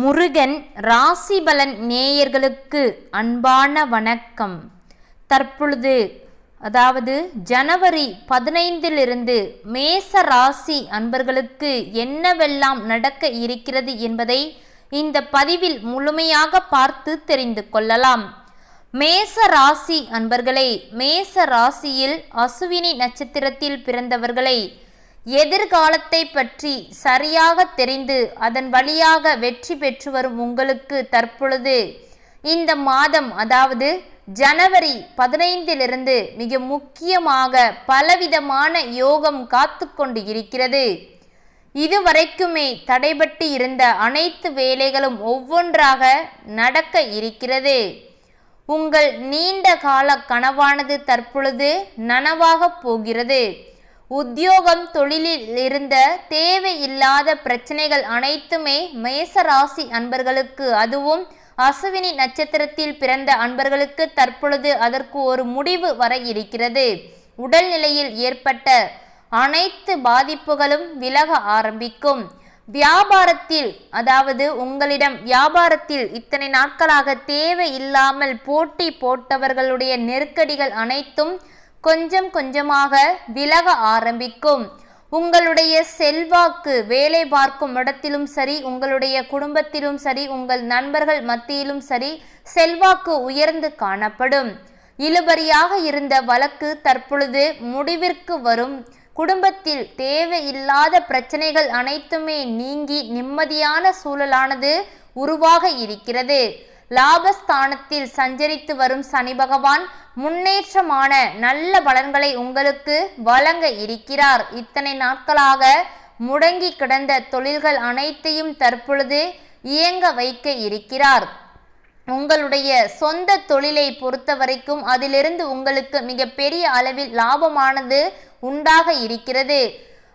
முருகன் ராசிபலன் நேயர்களுக்கு அன்பான வணக்கம். தற்பொழுது அதாவது ஜனவரி பதினைந்திலிருந்து மேச ராசி அன்பர்களுக்கு என்னவெல்லாம் நடக்க இருக்கிறது என்பதை இந்த பதிவில் முழுமையாக பார்த்து தெரிந்து கொள்ளலாம். மேச ராசி அன்பர்களே மேச ராசியில் அசுவினி நட்சத்திரத்தில் பிறந்தவர்களை எதிர்காலத்தை பற்றி சரியாக தெரிந்து அதன் வழியாக வெற்றி பெற்று வரும் உங்களுக்கு தற்பொழுது இந்த மாதம் அதாவது ஜனவரி பதினைந்திலிருந்து மிக முக்கியமாக பலவிதமான யோகம் காத்து கொண்டு இருக்கிறது. இதுவரைக்குமே தடைபட்டு இருந்த அனைத்து வேலைகளும் ஒவ்வொன்றாக நடக்க இருக்கிறது. உங்கள் நீண்ட கால கனவானது தற்பொழுது நனவாக போகிறது. உத்தியோகம் தொழிலில் இருந்த தேவையில்லாத பிரச்சனைகள் அனைத்துமே மேசராசி அன்பர்களுக்கு அதுவும் அசுவினி நட்சத்திரத்தில் பிறந்த அன்பர்களுக்கு தற்பொழுது அதற்கு ஒரு முடிவு வர இருக்கிறது. உடல்நிலையில் ஏற்பட்ட அனைத்து பாதிப்புகளும் விலக ஆரம்பிக்கும். வியாபாரத்தில் அதாவது உங்களிடம் வியாபாரத்தில் இத்தனை நாட்களாக தேவையில்லாமல் போட்டி போட்டவர்களுடைய நெருக்கடிகள் அனைத்தும் கொஞ்சம் கொஞ்சமாக விலக ஆரம்பிக்கும். உங்களுடைய செல்வாக்கு வேலை பார்க்கும் இடத்திலும் சரி உங்களுடைய குடும்பத்திலும் சரி உங்கள் நண்பர்கள் மத்தியிலும் சரி செல்வாக்கு உயர்ந்து காணப்படும். இழுபறியாக இருந்த வழக்கு தற்பொழுது முடிவிற்கு வரும். குடும்பத்தில் தேவையில்லாத பிரச்சனைகள் அனைத்துமே நீங்கி நிம்மதியான சூழலானது உருவாக இருக்கிறது. லாபஸ்தானத்தில் சஞ்சரித்து வரும் சனி பகவான் முன்னேற்றமான நல்ல பலன்களை உங்களுக்கு வழங்க இருக்கிறார். இத்தனை நாட்களாக முடங்கி கிடந்த தொழில்கள் அனைத்தையும் தற்பொழுது இயங்க வைக்க இருக்கிறார். உங்களுடைய சொந்த தொழிலை பொறுத்த வரைக்கும் அதிலிருந்து உங்களுக்கு மிகப்பெரிய அளவில் லாபமானது உண்டாக இருக்கிறது.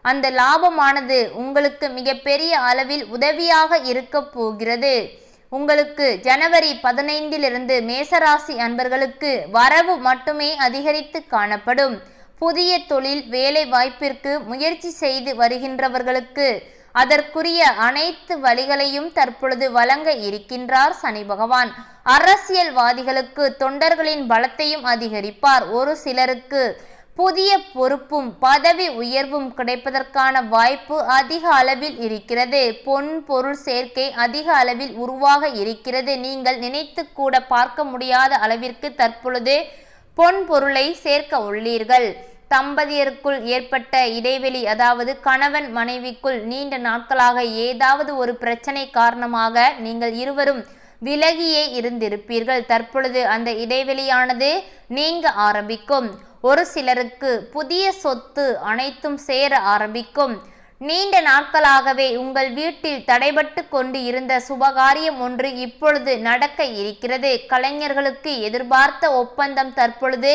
அந்த லாபமானது உங்களுக்கு மிகப்பெரிய அளவில் உதவியாக இருக்க போகிறது. உங்களுக்கு ஜனவரி பதினைந்திலிருந்து மேசராசி அன்பர்களுக்கு வரவு மட்டுமே அதிகரித்து காணப்படும். புதிய தொழில் வேலை வாய்ப்பிற்கு முயற்சி செய்து வருகின்றவர்களுக்கு அதற்குரிய அனைத்து வழிகளையும் தற்பொழுது வழங்க இருக்கின்றார் சனி பகவான். அரசியல்வாதிகளுக்கு தொண்டர்களின் பலத்தையும் அதிகரிப்பார். ஒரு சிலருக்கு புதிய பொறுப்பும் பதவி உயர்வும் கிடைப்பதற்கான வாய்ப்பு அதிக அளவில் இருக்கிறது. பொன் பொருள் சேர்க்கை அதிக அளவில் உருவாக இருக்கிறது. நீங்கள் நினைத்து கூட பார்க்க முடியாத அளவிற்கு தற்பொழுது பொன் பொருளை சேர்க்க உள்ளீர்கள். தம்பதியருக்குள் ஏற்பட்ட இடைவெளி அதாவது கணவன் மனைவிக்குள் நீண்ட நாட்களாக ஏதாவது ஒரு பிரச்சனை காரணமாக நீங்கள் இருவரும் விலகியே இருந்திருப்பீர்கள். தற்பொழுது அந்த இடைவெளியானது நீங்க ஆரம்பிக்கும். ஒரு சிலருக்கு புதிய சொத்து அனைத்தும் சேர ஆரம்பிக்கும். நீண்ட நாட்களாகவே உங்கள் வீட்டில் தடைபட்டு கொண்டு இருந்த சுபகாரியம் ஒன்று இப்பொழுது நடக்க இருக்கிறது. கலைஞர்களுக்கு எதிர்பார்த்த ஒப்பந்தம் தற்பொழுது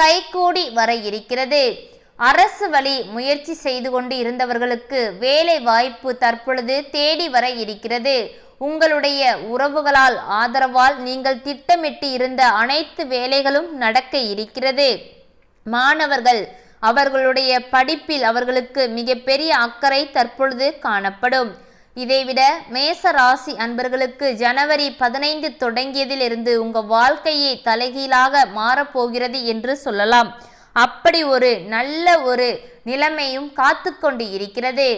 கைகூடி வர இருக்கிறது. அரசு வழி முயற்சி செய்து கொண்டு இருந்தவர்களுக்கு வேலை வாய்ப்பு தற்பொழுது தேடி வர இருக்கிறது. உங்களுடைய உறவுகளால் ஆதரவால் நீங்கள் திட்டமிட்டு இருந்த அனைத்து வேலைகளும் நடக்க இருக்கிறது. மாணவர்கள் அவர்களுடைய படிப்பில் அவர்களுக்கு மிகப்பெரிய அக்கறை தற்பொழுது காணப்படும். இதைவிட மேச ராசி அன்பர்களுக்கு ஜனவரி பதினைந்து தொடங்கியதிலிருந்து உங்கள் வாழ்க்கையை தலைகீழாக மாறப்போகிறது என்று சொல்லலாம். அப்படி ஒரு நல்ல ஒரு நிலைமையும் காத்து கொண்டு இருக்கிறது.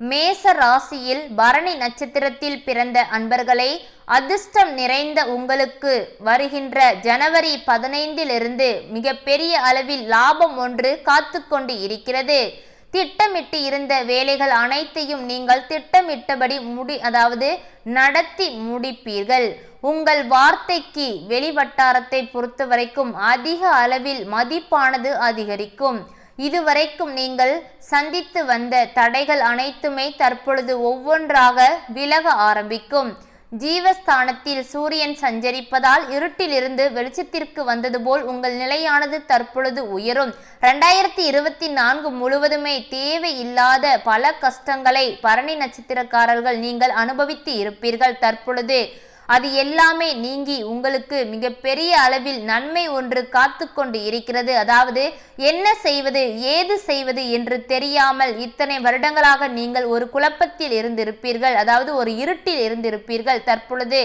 மேச ராசியில் பரணி நட்சத்திரத்தில் பிறந்த அன்பர்களை அதிர்ஷ்டம் நிறைந்த உங்களுக்கு வருகின்ற ஜனவரி பதினைந்திலிருந்து மிகப்பெரிய அளவில் லாபம் ஒன்று காத்து கொண்டு இருக்கிறது. திட்டமிட்டு இருந்த வேலைகள் அனைத்தையும் நீங்கள் திட்டமிட்டபடி முடி அதாவது நடத்தி முடிப்பீர்கள். உங்கள் வார்த்தைக்கு வெளிவட்டாரத்தை பொறுத்த வரைக்கும் அதிக அளவில் மதிப்பானது அதிகரிக்கும். இதுவரைக்கும் நீங்கள் சந்தித்து வந்த தடைகள் அனைத்துமே தற்பொழுது ஒவ்வொன்றாக விலக ஆரம்பிக்கும். ஜீவஸ்தானத்தில் சூரியன் சஞ்சரிப்பதால் இருட்டிலிருந்து வெளிச்சத்திற்கு வந்தது போல் உங்கள் நிலையானது தற்பொழுது உயரும். ரெண்டாயிரத்தி இருபத்தி நான்கு முழுவதுமே தேவையில்லாத பல கஷ்டங்களை பரணி நட்சத்திரக்காரர்கள் நீங்கள் அனுபவித்து இருப்பீர்கள் தற்பொழுது. அது எல்லாமே நீங்கி உங்களுக்கு மிகப்பெரிய அளவில் நன்மை ஒன்று காத்து கொண்டு இருக்கிறது. அதாவது என்ன செய்வது ஏது செய்வது என்று தெரியாமல் இத்தனை வருடங்களாக நீங்கள் ஒரு குழப்பத்தில் இருந்திருப்பீர்கள். அதாவது ஒரு இருட்டில் இருந்திருப்பீர்கள். தற்பொழுது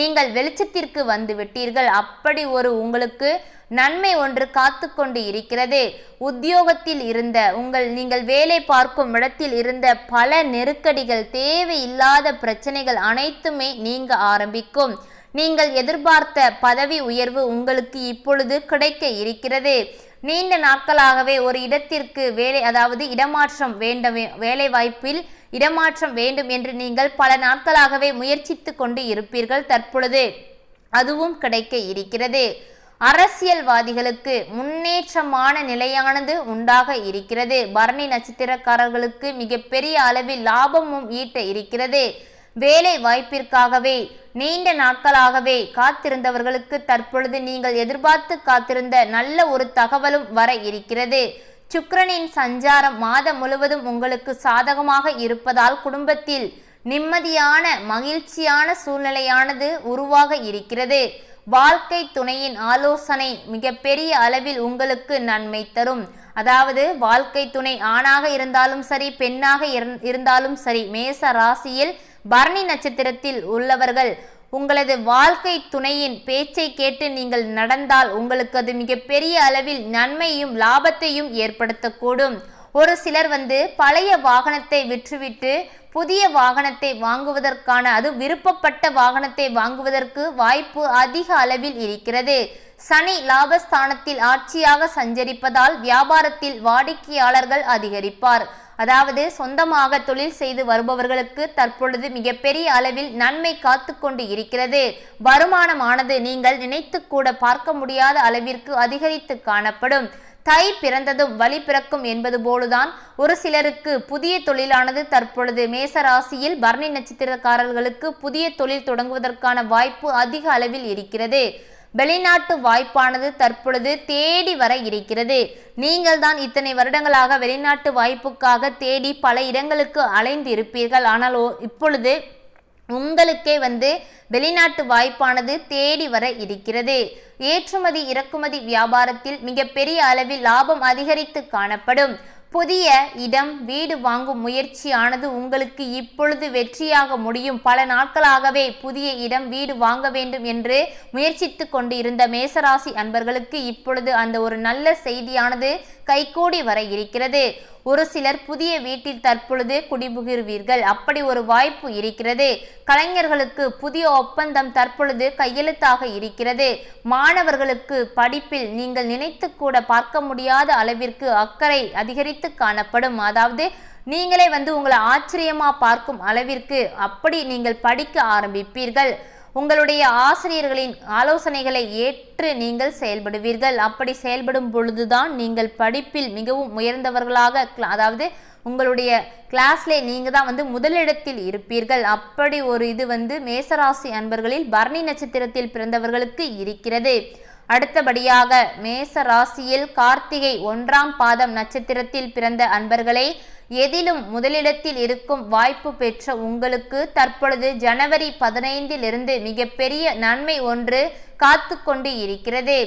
நீங்கள் வெளிச்சத்திற்கு வந்து விட்டீர்கள். அப்படி ஒரு உங்களுக்கு நன்மை ஒன்று காத்து கொண்டு இருக்கிறது. உத்தியோகத்தில் இருந்த உங்கள் நீங்கள் வேலை பார்க்கும் இடத்தில் இருந்த பல நெருக்கடிகள் தேவையில்லாத பிரச்சனைகள் அனைத்துமே நீங்க ஆரம்பிக்கும். நீங்கள் எதிர்பார்த்த பதவி உயர்வு உங்களுக்கு இப்பொழுது கிடைக்க இருக்கிறது. நீண்ட நாட்களாகவே ஒரு இடத்திற்கு வேலை அதாவது இடமாற்றம் வேண்டும் வேலை வாய்ப்பில் இடமாற்றம் வேண்டும் என்று நீங்கள் பல நாட்களாகவே முயற்சித்து கொண்டு இருப்பீர்கள் தற்பொழுது. அதுவும் கிடைக்க இருக்கிறது. அரசியல்வாதிகளுக்கு முன்னேற்றமான நிலையானது உண்டாக இருக்கிறது. பரணி நட்சத்திரக்காரர்களுக்கு மிகப்பெரிய அளவில் லாபமும் ஈட்ட இருக்கிறது. வேலை வாய்ப்பிற்காகவே நீண்ட நாட்களாகவே காத்திருந்தவர்களுக்கு தற்பொழுது நீங்கள் எதிர்பார்த்து காத்திருந்த நல்ல ஒரு தகவலும் வர இருக்கிறது. சுக்கரனின் சஞ்சாரம் மாதம் முழுவதும் உங்களுக்கு சாதகமாக இருப்பதால் குடும்பத்தில் நிம்மதியான மகிழ்ச்சியான சூழ்நிலையானது உருவாக இருக்கிறது. வாழ்க்கை துணையின் ஆலோசனை மிகப்பெரிய அளவில் உங்களுக்கு நன்மை தரும். அதாவது வாழ்க்கை துணை ஆணாக இருந்தாலும் சரி பெண்ணாக இருந்தாலும் சரி மேச ராசியில் பரணி நட்சத்திரத்தில் உள்ளவர்கள் உங்களது வாழ்க்கை துணையின் பேச்சை கேட்டு நீங்கள் நடந்தால் உங்களுக்கு அது மிகப்பெரிய அளவில் நன்மையும் லாபத்தையும் ஏற்படுத்தக்கூடும். ஒரு சிலர் வந்து பழைய வாகனத்தை விற்றுவிட்டு புதிய வாகனத்தை வாங்குவதற்கான அது விருப்பப்பட்ட வாகனத்தை வாங்குவதற்கு வாய்ப்பு அதிக அளவில் இருக்கிறது. சனி லாபஸ்தானத்தில் ஆட்சியாக சஞ்சரிப்பதால் வியாபாரத்தில் வாடிக்கையாளர்கள் அதிகரிப்பார். அதாவது சொந்தமாக தொழில் செய்து வருபவர்களுக்கு தற்பொழுது மிகப்பெரிய அளவில் நன்மை காத்து கொண்டு இருக்கிறது. வருமானமானது நீங்கள் நினைத்து கூட பார்க்க முடியாத அளவிற்கு அதிகரித்து காணப்படும். தை பிறந்ததும் வழி பிறக்கும் என்பது போலுதான் ஒரு சிலருக்கு புதிய தொழிலானது தற்பொழுது மேச ராசியில் பரணி நட்சத்திரக்காரர்களுக்கு புதிய தொழில் தொடங்குவதற்கான வாய்ப்பு அதிக அளவில் இருக்கிறது. வெளிநாட்டு வாய்ப்பானது தற்பொழுது தேடி வர இருக்கிறது. நீங்கள் தான் இத்தனை வருடங்களாக வெளிநாட்டு வாய்ப்புக்காக தேடி பல இடங்களுக்கு அலைந்து இருப்பீர்கள் ஆனால் இப்பொழுது உங்களுக்கே வந்து வெளிநாட்டு வாய்ப்பானது தேடி வர இருக்கிறது. ஏற்றுமதி இறக்குமதி வியாபாரத்தில் மிகப்பெரிய அளவில் லாபம் அதிகரித்து காணப்படும். புதிய இடம் வீடு வாங்கும் முயற்சியானது உங்களுக்கு இப்பொழுது வெற்றியாக முடியும். பல நாட்களாகவே புதிய இடம் வீடு வாங்க வேண்டும் என்று முயற்சித்து கொண்டு இருந்த மேசராசி அன்பர்களுக்கு இப்பொழுது அந்த ஒரு நல்ல செய்தியானது கைகூடி வர இருக்கிறது. ஒரு சிலர் புதிய வீட்டில் தற்பொழுது குடிபுகிர்வீர்கள் அப்படி ஒரு வாய்ப்பு இருக்கிறது. கலைஞர்களுக்கு புதிய ஒப்பந்தம் தற்பொழுது கையெழுத்தாக இருக்கிறது. மாணவர்களுக்கு படிப்பில் நீங்கள் நினைத்து கூட பார்க்க முடியாத அளவிற்கு அக்கறை அதிகரித்து காணப்படும். அதாவது நீங்களே வந்து உங்களை ஆச்சரியமா பார்க்கும் அளவிற்கு அப்படி நீங்கள் படிக்க ஆரம்பிப்பீர்கள். உங்களுடைய ஆசிரியர்களின் ஆலோசனைகளை ஏற்று நீங்கள் செயல்படுவீர்கள். அப்படி செயல்படும் பொழுதுதான் நீங்கள் படிப்பில் மிகவும் உயர்ந்தவர்களாக அதாவது உங்களுடைய கிளாஸ்லே நீங்கள் தான் வந்து முதலிடத்தில் இருப்பீர்கள். அப்படி ஒரு இது வந்து மேசராசி அன்பர்களில் பரணி நட்சத்திரத்தில் பிறந்தவர்களுக்கு இருக்கிறது. அடுத்தபடியாக மேச ராசியில் கார்த்திகை ஒன்றாம் பாதம் நட்சத்திரத்தில் பிறந்த அன்பர்களை எதிலும் முதலிடத்தில் இருக்கும் வாய்ப்பு பெற்ற உங்களுக்கு தற்பொழுது ஜனவரி பதினைந்திலிருந்து மிகப்பெரிய நன்மை ஒன்று காத்து கொண்டு இருக்கிறது.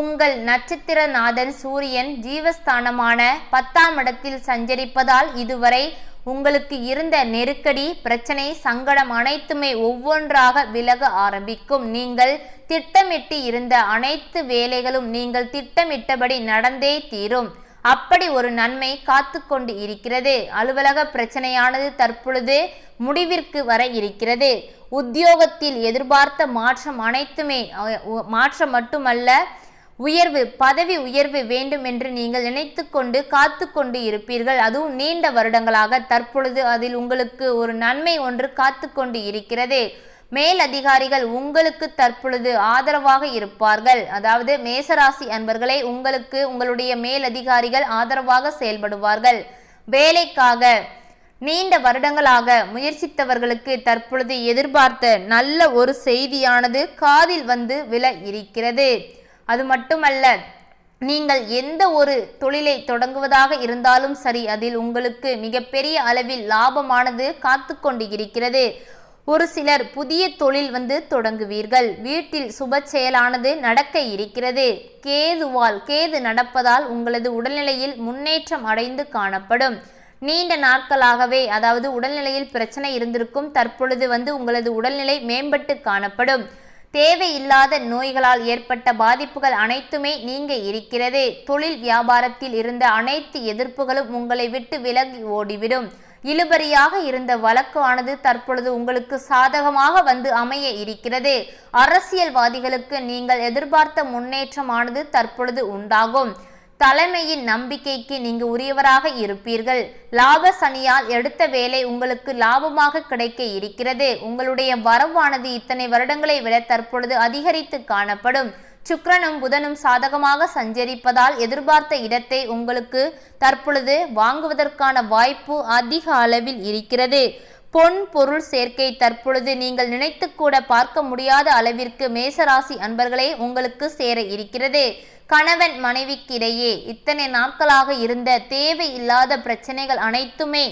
உங்கள் நட்சத்திரநாதன் சூரியன் ஜீவஸ்தானமான பத்தாம் இடத்தில் சஞ்சரிப்பதால் இதுவரை உங்களுக்கு இருந்த நெருக்கடி பிரச்சனை சங்கடம் அனைத்துமே ஒவ்வொன்றாக விலக ஆரம்பிக்கும். நீங்கள் திட்டமிட்டு இருந்த அனைத்து வேலைகளும் நீங்கள் திட்டமிட்டபடி நடந்தே தீரும். அப்படி ஒரு நன்மை காத்து கொண்டு இருக்கிறது. அலுவலக பிரச்சனையானது தற்பொழுது முடிவிற்கு வர இருக்கிறது. உத்தியோகத்தில் எதிர்பார்த்த மாற்றம் அனைத்துமே மாற்றம் மட்டுமல்ல உயர்வு பதவி உயர்வு வேண்டும் என்று நீங்கள் நினைத்து கொண்டு காத்து கொண்டு இருப்பீர்கள். அதுவும் நீண்ட வருடங்களாக. தற்பொழுது அதில் உங்களுக்கு ஒரு நன்மை ஒன்று காத்து கொண்டு இருக்கிறது. மேல் அதிகாரிகள் உங்களுக்கு தற்பொழுது ஆதரவாக இருப்பார்கள். அதாவது மேசராசி அன்பர்களே உங்களுக்கு உங்களுடைய மேல் அதிகாரிகள் ஆதரவாக செயல்படுவார்கள். வேலைக்காக நீண்ட வருடங்களாக முயற்சித்தவர்களுக்கு தற்பொழுது எதிர்பார்த்த நல்ல ஒரு செய்தியானது காதில் வந்து விழ இருக்கிறது. அது மட்டுமல்ல நீங்கள் எந்த ஒரு தொழிலை தொடங்குவதாக இருந்தாலும் சரி அதில் உங்களுக்கு மிகப்பெரிய அளவில் லாபமானது காத்து கொண்டு இருக்கிறது ஒரு சிலர் புதிய தொழில் வந்து தொடங்குவீர்கள். வீட்டில் சுப செயலானது நடக்க இருக்கிறது. கேதுவால் கேது நடப்பதால் உங்களது உடல்நிலையில் முன்னேற்றம் அடைந்து காணப்படும். நீண்ட நாட்களாகவே அதாவது உடல்நிலையில் பிரச்சனை இருந்திருக்கும் தற்பொழுது வந்து உங்களது உடல்நிலை மேம்பட்டு காணப்படும். தேவையில்லாத நோய்களால் ஏற்பட்ட பாதிப்புகள் அனைத்துமே நீங்க இருக்கிறது. தொழில் வியாபாரத்தில் இருந்த அனைத்து எதிர்ப்புகளும் உங்களை விட்டு விலகி ஓடிவிடும். இழுபறியாக இருந்த வழக்கு ஆனது தற்பொழுது உங்களுக்கு சாதகமாக வந்து அமைய இருக்கிறது. அரசியல்வாதிகளுக்கு நீங்கள் எதிர்பார்த்த முன்னேற்றமானது தற்பொழுது உண்டாகும். தலைமையின் நம்பிக்கைக்கு நீங்க உரியவராக இருப்பீர்கள். லாப சனியால் எடுத்த வேலை உங்களுக்கு லாபமாக கிடைக்க இருக்கிறது. உங்களுடைய வரவானது இத்தனை வருடங்களை விட தற்பொழுது அதிகரித்து காணப்படும். சுக்ரனும் புதனும் சாதகமாக சஞ்சரிப்பதால் எதிர்பார்த்த இடத்தை உங்களுக்கு தற்பொழுது வாங்குவதற்கான வாய்ப்பு அதிக அளவில் இருக்கிறது. பொன் பொருள் சேர்க்கை தற்பொழுது நீங்கள் நினைத்து கூட பார்க்க முடியாத அளவிற்கு மேசராசி அன்பர்களே உங்களுக்கு சேர இருக்கிறது. கணவன் மனைவிக்கிடையே இத்தனை நாட்களாக இருந்த தேவையில்லாத பிரச்சனைகள் அனைத்துமே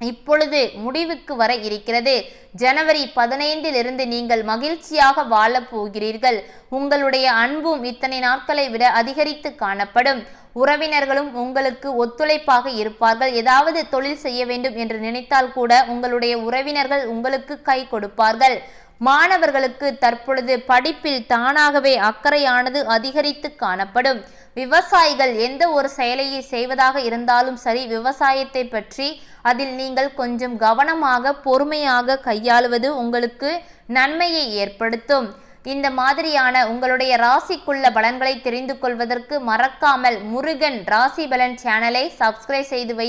இப்பொழுது முடிவுக்கு வர இருக்கிறது. ஜனவரி பதினைந்திலிருந்து நீங்கள் மகிழ்ச்சியாக வாழப் போகிறீர்கள். உங்களுடைய அன்பும் இத்தனை நாட்களை விட அதிகரித்து காணப்படும். உறவினர்களும் உங்களுக்கு ஒத்துழைப்பாக இருப்பார்கள். ஏதாவது தொழில் செய்ய வேண்டும் என்று நினைத்தால் கூட உங்களுடைய உறவினர்கள் உங்களுக்கு கை கொடுப்பார்கள். மாணவர்களுக்கு தற்பொழுது படிப்பில் தானாகவே அக்கறையானது அதிகரித்து காணப்படும். விவசாயிகள் எந்த ஒரு செயலையை செய்வதாக இருந்தாலும் சரி விவசாயத்தை பற்றி அதில் நீங்கள் கொஞ்சம் கவனமாக பொறுமையாக கையாளுவது உங்களுக்கு நன்மையை ஏற்படுத்தும். இந்த மாதிரியான உங்களுடைய ராசிக்குள்ள பலன்களை தெரிந்து கொள்வதற்கு மறக்காமல் முருகன் ராசி பலன் சேனலை சப்ஸ்கிரைப் செய்து வை